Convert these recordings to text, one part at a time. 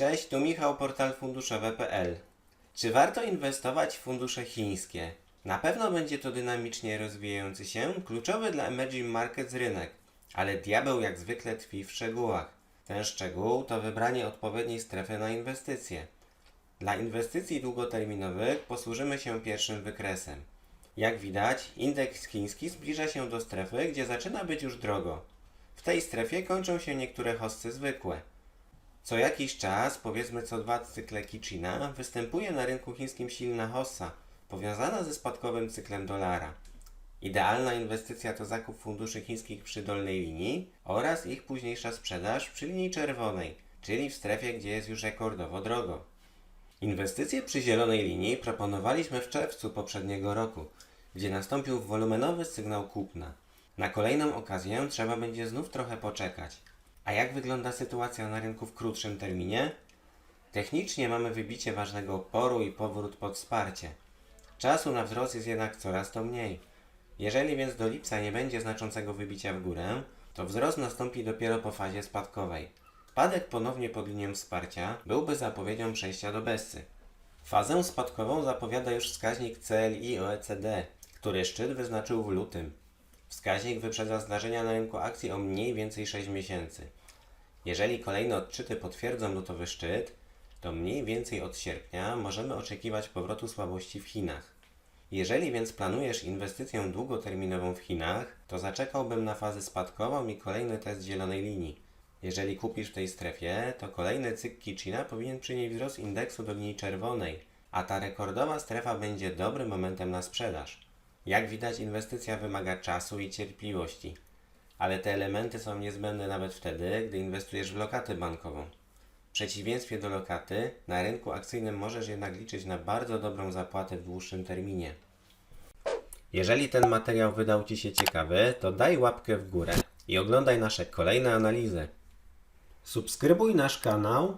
Cześć, tu Michał, portal funduszowe.pl. Czy warto inwestować w fundusze chińskie? Na pewno będzie to dynamicznie rozwijający się, kluczowy dla emerging markets rynek, ale diabeł jak zwykle tkwi w szczegółach. Ten szczegół to wybranie odpowiedniej strefy na inwestycje. Dla inwestycji długoterminowych posłużymy się pierwszym wykresem. Jak widać, indeks chiński zbliża się do strefy, gdzie zaczyna być już drogo. W tej strefie kończą się niektóre hossy zwykłe. Co jakiś czas, powiedzmy co dwa cykle Kichina, występuje na rynku chińskim silna hossa, powiązana ze spadkowym cyklem dolara. Idealna inwestycja to zakup funduszy chińskich przy dolnej linii oraz ich późniejsza sprzedaż przy linii czerwonej, czyli w strefie, gdzie jest już rekordowo drogo. Inwestycje przy zielonej linii proponowaliśmy w czerwcu poprzedniego roku, gdzie nastąpił wolumenowy sygnał kupna. Na kolejną okazję trzeba będzie znów trochę poczekać. A jak wygląda sytuacja na rynku w krótszym terminie? Technicznie mamy wybicie ważnego oporu i powrót pod wsparcie. Czasu na wzrost jest jednak coraz to mniej. Jeżeli więc do lipca nie będzie znaczącego wybicia w górę, to wzrost nastąpi dopiero po fazie spadkowej. Spadek ponownie pod linią wsparcia byłby zapowiedzią przejścia do Bessy. Fazę spadkową zapowiada już wskaźnik CLI OECD, który szczyt wyznaczył w lutym. Wskaźnik wyprzedza zdarzenia na rynku akcji o mniej więcej 6 miesięcy. Jeżeli kolejne odczyty potwierdzą lutowy szczyt, to mniej więcej od sierpnia możemy oczekiwać powrotu słabości w Chinach. Jeżeli więc planujesz inwestycję długoterminową w Chinach, to zaczekałbym na fazę spadkową i kolejny test zielonej linii. Jeżeli kupisz w tej strefie, to kolejny cykl Kichina powinien przynieść wzrost indeksu do linii czerwonej, a ta rekordowa strefa będzie dobrym momentem na sprzedaż. Jak widać, inwestycja wymaga czasu i cierpliwości, ale te elementy są niezbędne nawet wtedy, gdy inwestujesz w lokatę bankową. W przeciwieństwie do lokaty, na rynku akcyjnym możesz jednak liczyć na bardzo dobrą zapłatę w dłuższym terminie. Jeżeli ten materiał wydał Ci się ciekawy, to daj łapkę w górę i oglądaj nasze kolejne analizy. Subskrybuj nasz kanał,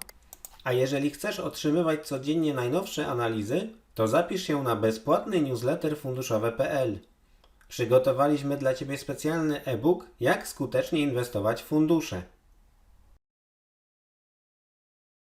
a jeżeli chcesz otrzymywać codziennie najnowsze analizy, to zapisz się na bezpłatny newsletter funduszowe.pl. Przygotowaliśmy dla Ciebie specjalny e-book Jak skutecznie inwestować w fundusze.